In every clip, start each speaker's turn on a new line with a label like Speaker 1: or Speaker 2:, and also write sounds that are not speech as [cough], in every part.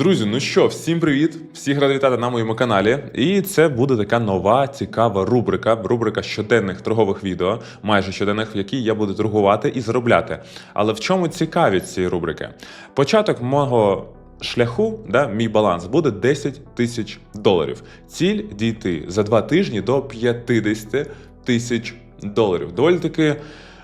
Speaker 1: Друзі, ну що, всім привіт! Всіх радий вітати на моєму каналі. І це буде така нова цікава рубрика. Рубрика щоденних торгових відео, майже щоденних, в якій я буду торгувати і заробляти. Але в чому цікавість цієї рубрики? Початок мого. Шляху, да, мій баланс буде 10 тисяч доларів. Ціль дійти за два тижні до 50 тисяч доларів. Доволі таки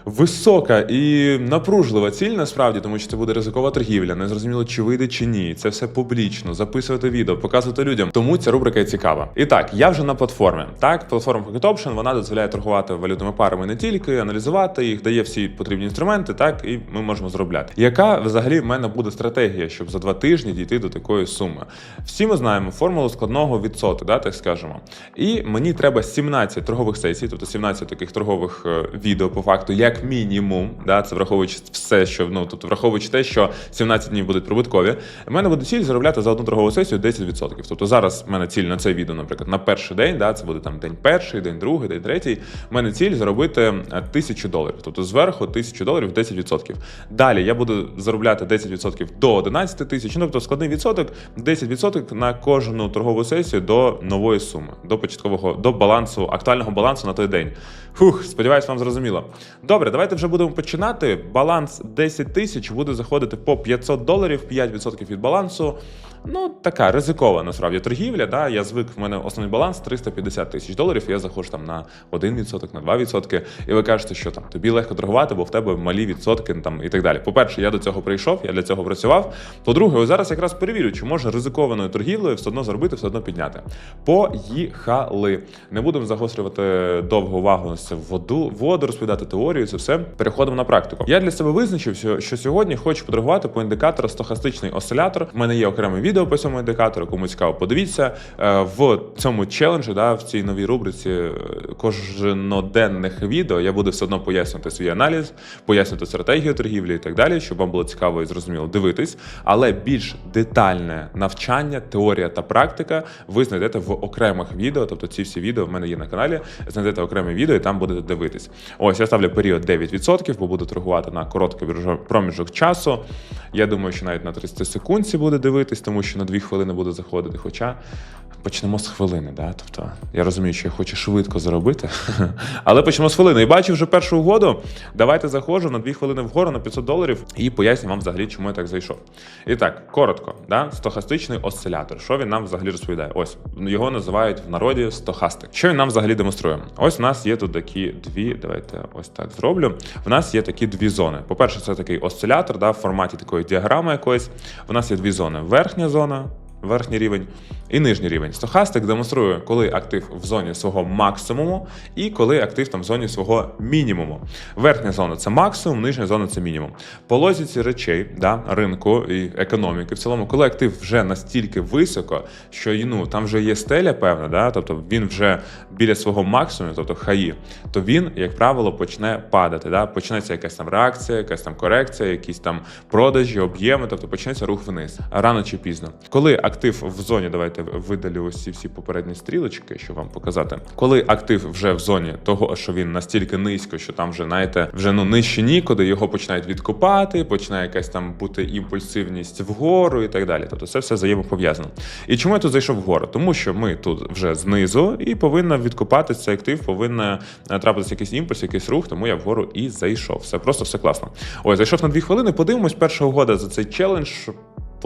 Speaker 1: висока і напружлива ціль насправді, тому що це буде ризикова торгівля. Не зрозуміло, чи вийде чи ні. Це все публічно, записувати відео, показувати людям. Тому ця рубрика і цікава. І так, я вже на платформі. Так, платформа Pocket Option, вона дозволяє торгувати валютними парами не тільки, аналізувати їх, дає всі потрібні інструменти, так і ми можемо зробляти. Яка взагалі в мене буде стратегія, щоб за два тижні дійти до такої суми? Всі ми знаємо формулу складного відсотку, да, так скажемо. І мені треба 17 торгових сесій, тобто 17 таких торгових е, відео по факту, як мінімум, да, це враховуючи все, що ну тобто враховуючи те, що 17 днів будуть прибуткові. У мене буде ціль заробляти за одну торгову сесію 10%. Тобто зараз в мене ціль на це відео, наприклад, на перший день, да, це буде там день перший, день другий, день третій. У мене ціль заробити е, тисячу доларів. Тобто зверху тисячу доларів 10%. Далі я буду заробляти 10% до 11 тисяч. Ну, тобто складний відсоток, 10% на кожну торгову сесію до нової суми, до початкового до балансу, актуального балансу на той день. Фух, сподіваюсь, вам зрозуміло. Добре, давайте вже будемо починати. Баланс 10 тисяч буде заходити по 500 доларів, 5% від балансу. Ну, така ризикова насправді торгівля. Да? Я звик, в мене основний баланс 350 тисяч доларів. Я заходжу там на 1%, на 2%, і ви кажете, що там тобі легко торгувати, бо в тебе малі відсотки там і так далі. По-перше, я до цього прийшов, я для цього працював. По-друге, зараз якраз перевірю, чи можна ризикованою торгівлею все одно зробити, все одно підняти. Поїхали. Не будемо загострювати довгу увагу на це воду, воду, розповідати теорію. Це все переходимо на практику. Я для себе визначив, що- сьогодні хочу поторгувати по індикатору стохастичний осцилятор. У мене є окреме відео по цьому індикатору. Кому цікаво, подивіться Е, в цьому челенджі, да, в цій новій рубриці е, кожноденних відео. Я буду все одно пояснювати свій аналіз, пояснювати стратегію торгівлі і так далі, щоб вам було цікаво і зрозуміло дивитись. Але більш детальне навчання, теорія та практика ви знайдете в окремих відео. Тобто ці всі відео в мене є на каналі. Знайдете окреме відео і там будете дивитись. Ось я ставлю період 9%, бо буду торгувати на короткий проміжок часу. Я думаю, що навіть на 30 секунд буде дивитись, тому що на 2 хвилини буде заходити. Хоча почнемо з хвилини. Да? Тобто я розумію, що я хочу швидко заробити, [laughs] але почнемо з хвилини. І бачу вже першу угоду. Давайте заходжу на 2 хвилини вгору на 500 доларів і поясню вам взагалі, чому я так зайшов. І так, коротко, да? стохастичний осцилятор. Що він нам взагалі розповідає? Ось його називають в народі стохастик. Що він нам взагалі демонструє? Ось у нас є тут такі дві. Давайте ось так зроблю. В нас є такі дві зони. По-перше, це такий осцилятор, да, в форматі такої діаграми якоїсь. У нас є дві зони: верхня зона. Верхній рівень і нижній рівень. Стохастик демонструє, коли актив в зоні свого максимуму і коли актив там в зоні свого мінімуму. Верхня зона це максимум, нижня зона це мінімум. По логіці речей, да, ринку і економіки, в цілому, коли актив вже настільки високо, що ну, там вже є стеля певна, да, тобто він вже біля свого максимуму, тобто хаї, то він, як правило, почне падати. Да? Почнеться якась там реакція, якась там корекція, якісь там продажі, об'єми, тобто почнеться рух вниз рано чи пізно. Коли актив в зоні, давайте видалю ось всі попередні стрілочки, щоб вам показати. Коли актив вже в зоні того, що він настільки низько, що там вже знаєте, вже ну нижче нікуди, його починають відкопати, починає якась там бути імпульсивність вгору і так далі. Тобто це все взаємопов'язано. І чому я тут зайшов вгору? Тому що ми тут вже знизу і повинна відкопатися цей актив, повинна е, трапитися якийсь імпульс, якийсь рух, тому я вгору і зайшов. Все просто все класно. Ось зайшов на дві хвилини. Подивимось, перша угода за цей челендж.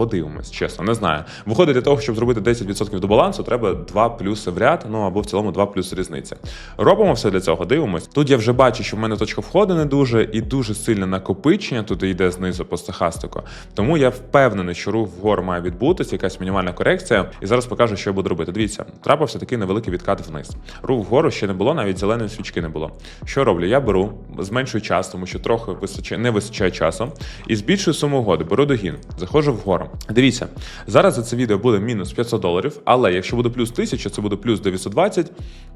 Speaker 1: Подивимось, чесно, не знаю. Виходить, для того, щоб зробити 10% до балансу, треба 2 плюси в ряд, ну або в цілому 2 плюс різниця. Робимо все для цього, дивимось. Тут я вже бачу, що в мене точка входу не дуже і дуже сильне накопичення тут йде знизу по стахастику. Тому я впевнений, що рух вгору має відбутися, якась мінімальна корекція. І зараз покажу, що я буду робити. Дивіться, трапився такий невеликий відкат вниз. Рух вгору ще не було, навіть зеленої свічки не було. Що роблю? Я беру, зменшую час, тому що трохи височає, не вистачає часу, і збільшую суму угоди, беру догін, заходжу вгору. Дивіться, зараз за це відео буде мінус 500 доларів, але якщо буде плюс 1000, це буде плюс 920,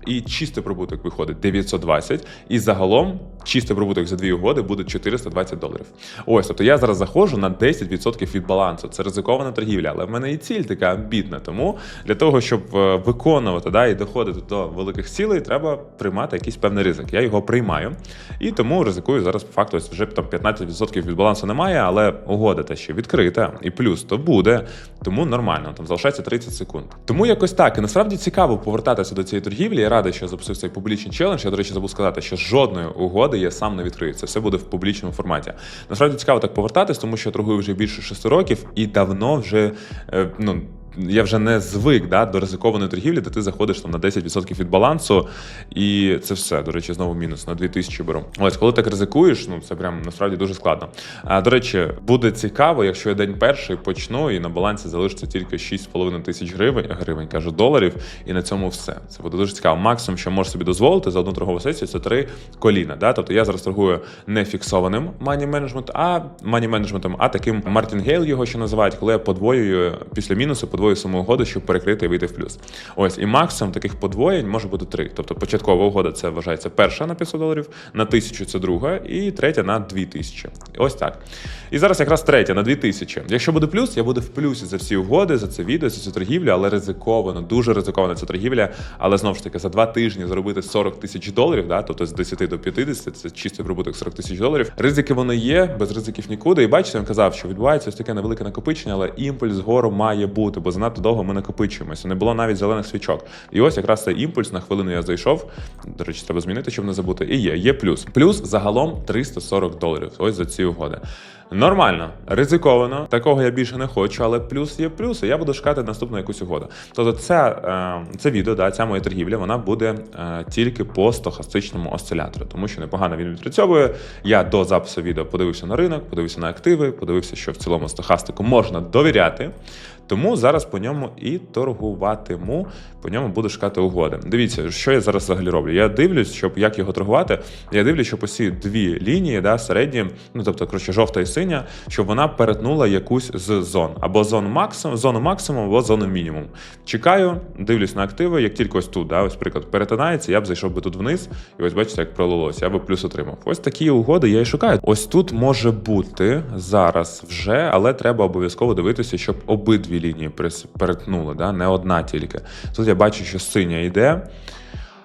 Speaker 1: і чистий прибуток виходить 920, і загалом чистий прибуток за дві угоди буде 420 доларів. Ось, тобто я зараз заходжу на 10% від балансу. Це ризикована торгівля, але в мене і ціль така амбітна. Тому для того, щоб е, виконувати да, і доходити до великих цілей, треба приймати якийсь певний ризик. Я його приймаю, і тому ризикую зараз по факту ось вже там 15% від балансу немає, але угода та ще відкрита, і плюс то буде, тому нормально. Там залишається 30 секунд. Тому якось так. І насправді цікаво повертатися до цієї торгівлі. Я радий, що я запустив цей публічний челендж. Я, до речі, забув сказати, що жодної угоди я сам не відкрию. Це все буде в публічному форматі. Насправді цікаво так повертатись, тому що я торгую вже більше 6 років і давно вже е, ну. Я вже не звик да, до ризикованої торгівлі, де ти заходиш там на 10% від балансу, і це все. До речі, знову мінус на 2000 беру. Ось, коли так ризикуєш, ну це прям насправді дуже складно. А до речі, буде цікаво, якщо я день перший почну, і на балансі залишиться тільки 6,5 тисяч гривень, гривень, кажу, доларів, і на цьому все. Це буде дуже цікаво. Максимум, що можеш собі дозволити за одну торгову сесію, це три коліна. Да? Тобто я зараз торгую не фіксованим мані менеджмент, а мані менеджментом, а таким Мартінгейл його ще називають, коли я подвоюю після мінусу, подвоюю саму угоду, щоб перекрити і вийти в плюс. Ось і максимум таких подвоєнь може бути три. Тобто початкова угода це вважається перша на 500 доларів, на тисячу це друга, і третя на 2000. Ось так. І зараз якраз третя на 2000. Якщо буде плюс, я буду в плюсі за всі угоди, за це відео, за цю торгівлю, але ризиковано, дуже ризикована ця торгівля. Але знову ж таки, за два тижні заробити 40 тисяч доларів, да, тобто з 10 до 50, це чистий прибуток 40 тисяч доларів. Ризики вони є, без ризиків нікуди. І бачите, він казав, що відбувається ось таке невелике накопичення, але імпульс згору має бути, бо занадто довго ми накопичуємося. Не було навіть зелених свічок. І ось якраз цей імпульс на хвилину я зайшов. До речі, треба змінити, щоб не забути. І є, є плюс. Плюс загалом 340 доларів. Ось за ці угоди. Нормально, ризиковано. Такого я більше не хочу, але плюс є плюс, і я буду шукати наступну якусь угоду. Тобто, це, е, це відео, да, ця моя торгівля, вона буде е, тільки по стохастичному осцилятору, тому що непогано він відпрацьовує. Я до запису відео подивився на ринок, подивився на активи, подивився, що в цілому стохастику можна довіряти. Тому зараз по ньому і торгуватиму, по ньому буду шукати угоди. Дивіться, що я зараз взагалі роблю. Я дивлюсь, щоб як його торгувати. Я дивлюсь, щоб усі дві лінії, да, середні, ну тобто, коротше, жовта і синя, щоб вона перетнула якусь з зон або зону максимум, зону максимум, або зону мінімум. Чекаю, дивлюсь на активи. Як тільки ось тут, да, ось приклад перетинається, я б зайшов би тут вниз, і ось бачите, як пролилося, я би плюс отримав. Ось такі угоди я і шукаю. Ось тут може бути зараз вже, але треба обов'язково дивитися, щоб обидві лінії перетнули, да? не одна тільки. Тут я бачу, що синя йде,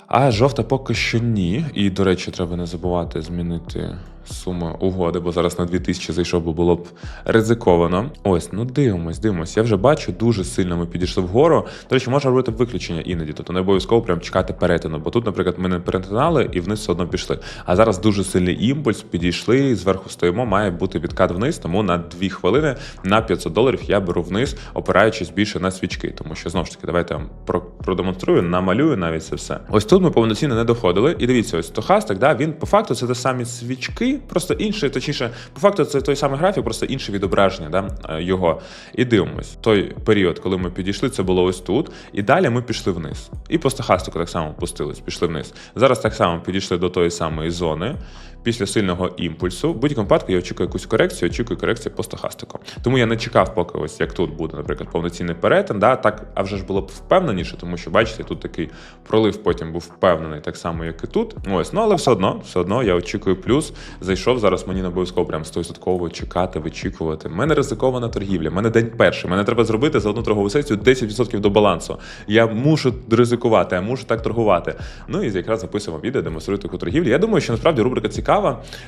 Speaker 1: а жовта поки що ні. І, до речі, треба не забувати змінити суму угоди, бо зараз на 2000 зайшов, бо було б ризиковано. Ось, ну дивимось, дивимось. Я вже бачу, дуже сильно ми підійшли вгору. До речі, можна робити виключення іноді, тобто не обов'язково прям чекати перетину. Бо тут, наприклад, ми не перетинали і вниз все одно пішли. А зараз дуже сильний імпульс, підійшли, зверху стоїмо, має бути відкат вниз, тому на 2 хвилини на 500 доларів я беру вниз, опираючись більше на свічки. Тому що знову ж таки, давайте я вам продемонструю, намалюю навіть це все. Ось тут ми повноцінно не доходили. І дивіться, ось стохастик, да, він по факту це те самі свічки, просто інший, точніше, по факту це той самий графік, просто інше відображення да, е, його. І дивимось. Той період, коли ми підійшли, це було ось тут. І далі ми пішли вниз. І по стахастику так само пустились, пішли вниз. Зараз так само підійшли до тої самої зони. Після сильного імпульсу, в будь-якому випадку я очікую якусь корекцію, очікую корекцію по стохастику. Тому я не чекав, поки ось як тут буде, наприклад, повноцінний перетин. Да, так, а вже ж було б впевненіше, тому що бачите, тут такий пролив потім був впевнений, так само, як і тут. Ось, ну але все одно, все одно я очікую плюс. Зайшов зараз. Мені не обов'язково прям 100% чекати, вичікувати. У мене ризикована торгівля. У мене день перший. Мене треба зробити за одну торгову сесію 10% до балансу. Я мушу ризикувати, я мушу так торгувати. Ну і якраз записуємо відео, демонструю таку торгівлю. Я думаю, що насправді рубрика цікава.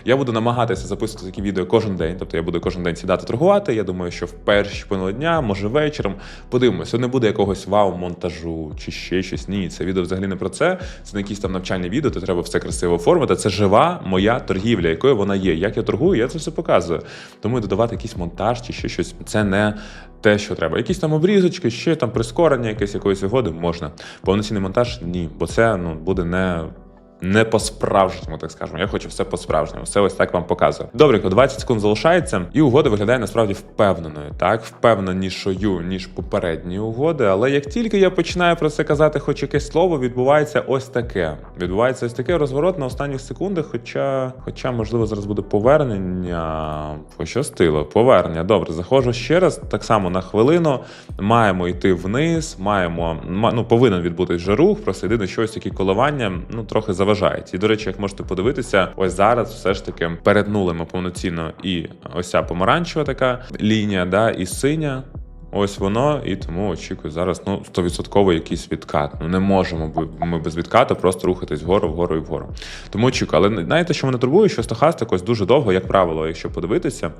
Speaker 1: Я буду намагатися записувати такі відео кожен день. Тобто я буду кожен день сідати торгувати. Я думаю, що в перші половину дня, може вечором. Подивимося, не буде якогось вау-монтажу чи ще щось. Ні, це відео взагалі не про це. Це не якісь там навчальні відео, то треба все красиво оформити. Це жива моя торгівля, якою вона є. Як я торгую, я це все показую. Тому додавати якийсь монтаж чи ще щось. Це не те, що треба. Якісь там обрізочки, ще там прискорення, якесь якоїсь угоди можна. Повноцінний монтаж ні, бо це ну буде не. Не по-справжньому, так скажемо. Я хочу все по-справжньому. Все ось так вам показую. Добренько, 20 секунд залишається, і угода виглядає насправді впевненою, так впевненішою, ніж попередні угоди. Але як тільки я починаю про це казати, хоч якесь слово, відбувається ось таке. Відбувається ось таке розворот на останніх секундах. Хоча, хоча, можливо, зараз буде повернення. Пощастило, повернення. Добре, заходжу ще раз. Так само на хвилину. Маємо йти вниз, маємо ма- ну, повинен відбутись вже рух. Просто єдине, що ось такі коливання ну трохи заважають. І до речі, як можете подивитися, ось зараз все ж таки перетнули ми повноцінно і ось ця помаранчева така лінія, да, і синя. Ось воно, і тому очікую зараз ну 100% якийсь відкат. Ну не можемо ми без відкату просто рухатись вгору, вгору і вгору. Тому очікую. Але знаєте, що мене турбує, що стохастик ось дуже довго, як правило, якщо подивитися,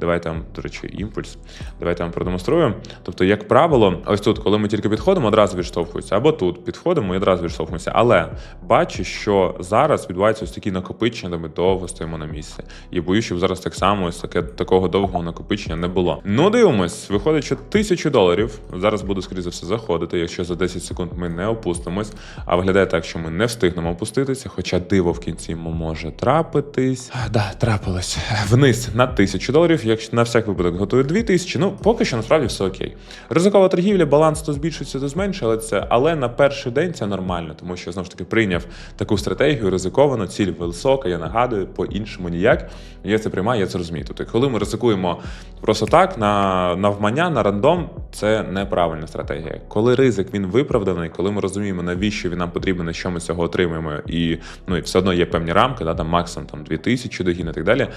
Speaker 1: давайте вам, до речі, імпульс. Давайте вам продемонструю. Тобто, як правило, ось тут, коли ми тільки підходимо, одразу відштовхується, або тут підходимо і одразу відштовхуємося. Але бачу, що зараз відбувається ось такі накопичення, де ми довго стоїмо на місці. І боюсь, щоб зараз так само ось таке такого довгого накопичення не було. Ну, дивимось, виходить, що тисячу доларів зараз буде, скоріше за все, заходити, якщо за 10 секунд ми не опустимось. А виглядає так, що ми не встигнемо опуститися, хоча диво в кінці може трапитись. А, Да, трапилось. Вниз на тисячу доларів. Якщо на всяк випадок готую дві тисячі, ну поки що насправді все окей. Ризикова торгівля, баланс то збільшується, то зменшується, але на перший день це нормально, тому що я знову ж таки прийняв таку стратегію ризиковано, ціль висока. Я нагадую, по-іншому ніяк. Я це приймаю, я це розумію. Тобто, коли ми ризикуємо просто так, на навмання, на рандом, це неправильна стратегія. Коли ризик він виправданий, коли ми розуміємо, навіщо він нам потрібен, що ми з цього отримуємо, і ну і все одно є певні рамки, да, там максимум там 2000 догін і так далі.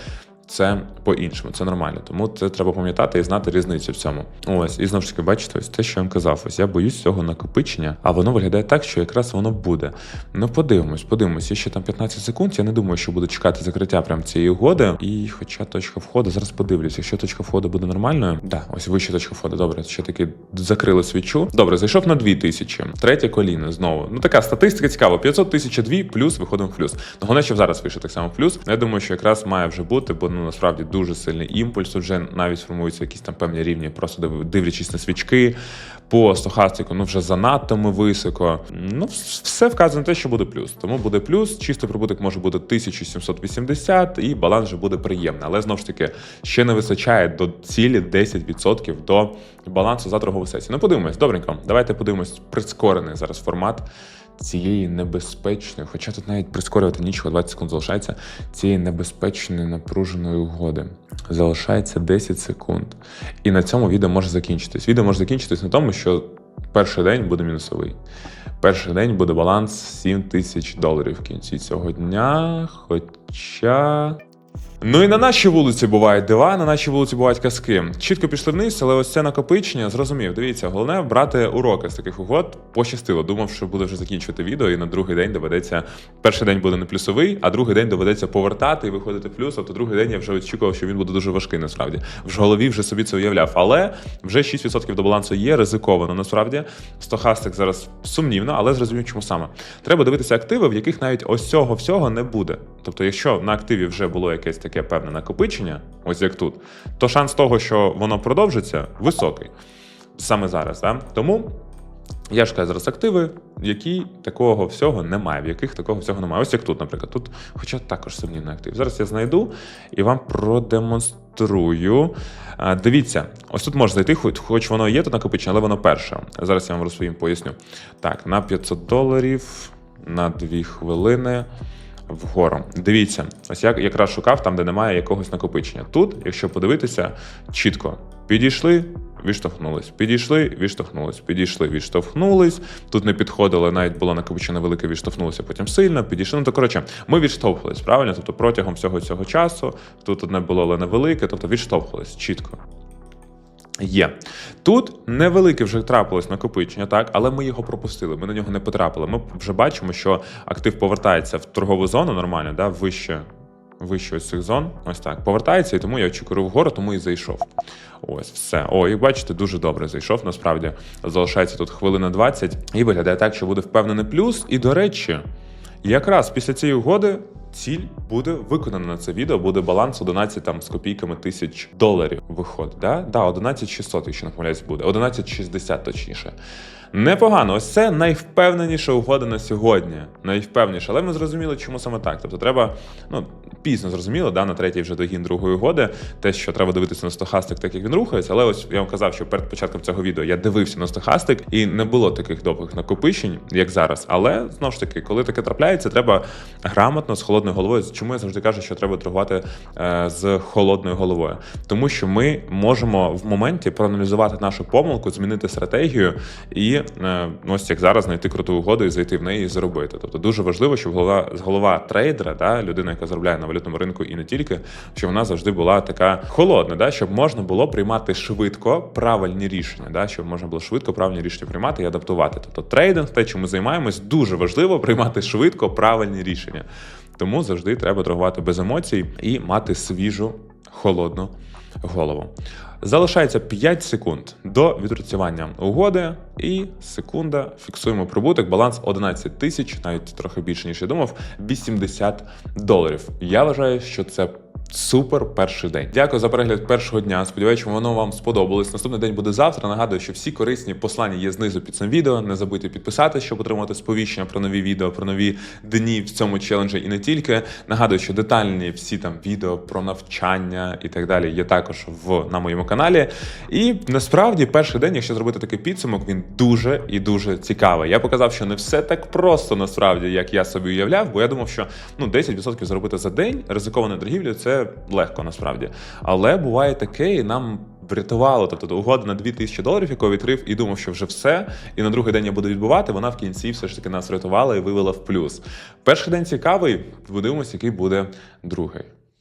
Speaker 1: Це по-іншому, це нормально. Тому це треба пам'ятати і знати різницю в цьому. Ось, і знову ж таки, бачите, ось те, що я вам казав. Ось я боюсь цього накопичення, а воно виглядає так, що якраз воно буде. Ну, подивимось, подивимось. Є ще там 15 секунд. Я не думаю, що буду чекати закриття прям цієї угоди. І хоча точка входу, зараз подивлюсь, якщо точка входу буде нормальною, да, ось вища точка входу. Добре, ще таки закрили свічу. Добре, зайшов на 2000. Третє коліно знову. Ну така статистика цікава. 500 тисяч дві плюс виходимо в плюс. Ну, головне, що зараз вийшов так само в плюс. Я думаю, що якраз має вже бути, бо ну насправді дуже сильний імпульс. Вже навіть формуються якісь там певні рівні, просто дивлячись на свічки. По стохастику, ну вже занадто ми високо. Ну, все вказує те, що буде плюс. Тому буде плюс. Чистий прибуток може бути 1780, і баланс вже буде приємний. Але знову ж таки ще не вистачає до цілі 10% до балансу за торгову сесію. Ну, подивимось, добренько. Давайте подивимось прискорений зараз формат цієї небезпечної, хоча тут навіть прискорювати нічого, 20 секунд залишається, цієї небезпечної напруженої угоди. Залишається 10 секунд. І на цьому відео може закінчитись. Відео може закінчитись на тому, що перший день буде мінусовий. Перший день буде баланс 7 тисяч доларів в кінці цього дня. Хоча. Ну і на нашій вулиці бувають дива, на нашій вулиці бувають казки. Чітко пішли вниз, але ось це накопичення зрозумів. Дивіться, головне брати уроки з таких угод. Пощастило. Думав, що буде вже закінчувати відео, і на другий день доведеться. Перший день буде не плюсовий, а другий день доведеться повертати і виходити в плюс. Тобто другий день я вже очікував, що він буде дуже важкий. Насправді в голові вже собі це уявляв. Але вже 6% до балансу є ризиковано. Насправді стохастик зараз сумнівно, але зрозумів, чому саме. Треба дивитися активи, в яких навіть ось цього всього не буде. Тобто, якщо на активі вже було якесь таке певне накопичення, ось як тут, то шанс того, що воно продовжиться, високий. Саме зараз. Да? Тому я шукаю зараз активи, які такого всього немає, в яких такого всього немає. Ось як тут, наприклад, тут, хоча також сумнівний актив. Зараз я знайду і вам продемонструю. Дивіться, ось тут можна зайти, хоч, хоч воно є тут накопичення, але воно перше. Зараз я вам розповім, поясню. Так, на 500 доларів, на 2 хвилини. Вгору. Дивіться, ось я якраз шукав там, де немає якогось накопичення. Тут, якщо подивитися, чітко підійшли, відштовхнулись, підійшли, відштовхнулись, підійшли, відштовхнулись. Тут не підходили, навіть було накопичення велике, відштовхнулося потім сильно, підійшли. Ну то коротше, ми відштовхувались, правильно? Тобто протягом всього цього часу тут одне було, але невелике, тобто відштовхувались чітко. Є. Тут невелике вже трапилось накопичення, так, але ми його пропустили, ми на нього не потрапили. Ми вже бачимо, що актив повертається в торгову зону нормально, да, вище, вище ось цих зон. Ось так. Повертається, і тому я очікую вгору, тому і зайшов. Ось, все. О, і бачите, дуже добре зайшов. Насправді залишається тут хвилина 20, і виглядає так, що буде впевнений плюс. І до речі, якраз після цієї угоди. Ціль буде виконана на це відео, буде баланс 11 там з копійками тисяч доларів. Виходить, да? Да, 11 600, якщо не помиляюсь, буде. 11 60 точніше. Непогано, ось це найвпевненіша угода на сьогодні. Найвпевненіша, але ми зрозуміли, чому саме так. Тобто треба, ну пізно зрозуміло, да, на третій вже догін другої угоди, те, що треба дивитися на стохастик, так як він рухається. Але ось я вам казав, що перед початком цього відео я дивився на стохастик, і не було таких довгих накопичень, як зараз. Але знову ж таки, коли таке трапляється, треба грамотно з холодною головою. Чому я завжди кажу, що треба торгувати е, з холодною головою? Тому що ми можемо в моменті проаналізувати нашу помилку, змінити стратегію і ось як зараз знайти круту угоду і зайти в неї і заробити. Тобто дуже важливо, щоб голова голова трейдера, да, людина, яка заробляє на валютному ринку, і не тільки, щоб вона завжди була така холодна, да, щоб можна було приймати швидко правильні рішення, да, щоб можна було швидко правильні рішення приймати і адаптувати. Тобто трейдинг, те, чим ми займаємось, дуже важливо приймати швидко правильні рішення. Тому завжди треба торгувати без емоцій і мати свіжу холодну голову. Залишається 5 секунд до відпрацювання угоди, і секунда. Фіксуємо прибуток. Баланс 11 тисяч, навіть трохи більше ніж я думав. 80 доларів. Я вважаю, що це. Супер перший день. Дякую за перегляд першого дня. Сподіваюся, що воно вам сподобалось. Наступний день буде завтра. Нагадую, що всі корисні послання є знизу під цим відео. Не забудьте підписатися, щоб отримати сповіщення про нові відео, про нові дні в цьому челенджі і не тільки. Нагадую, що детальні всі там відео про навчання і так далі є також в на моєму каналі. І насправді перший день, якщо зробити такий підсумок, він дуже і дуже цікавий. Я показав, що не все так просто насправді, як я собі уявляв, бо я думав, що ну 10% заробити за день ризикованої торгівлі легко насправді. Але буває таке, і нам. Врятувало, тобто угода на 2000 доларів, яку відкрив, і думав, що вже все. І на другий день я буду відбувати. Вона в кінці все ж таки нас врятувала і вивела в плюс. Перший день цікавий. Подивимось, який буде другий.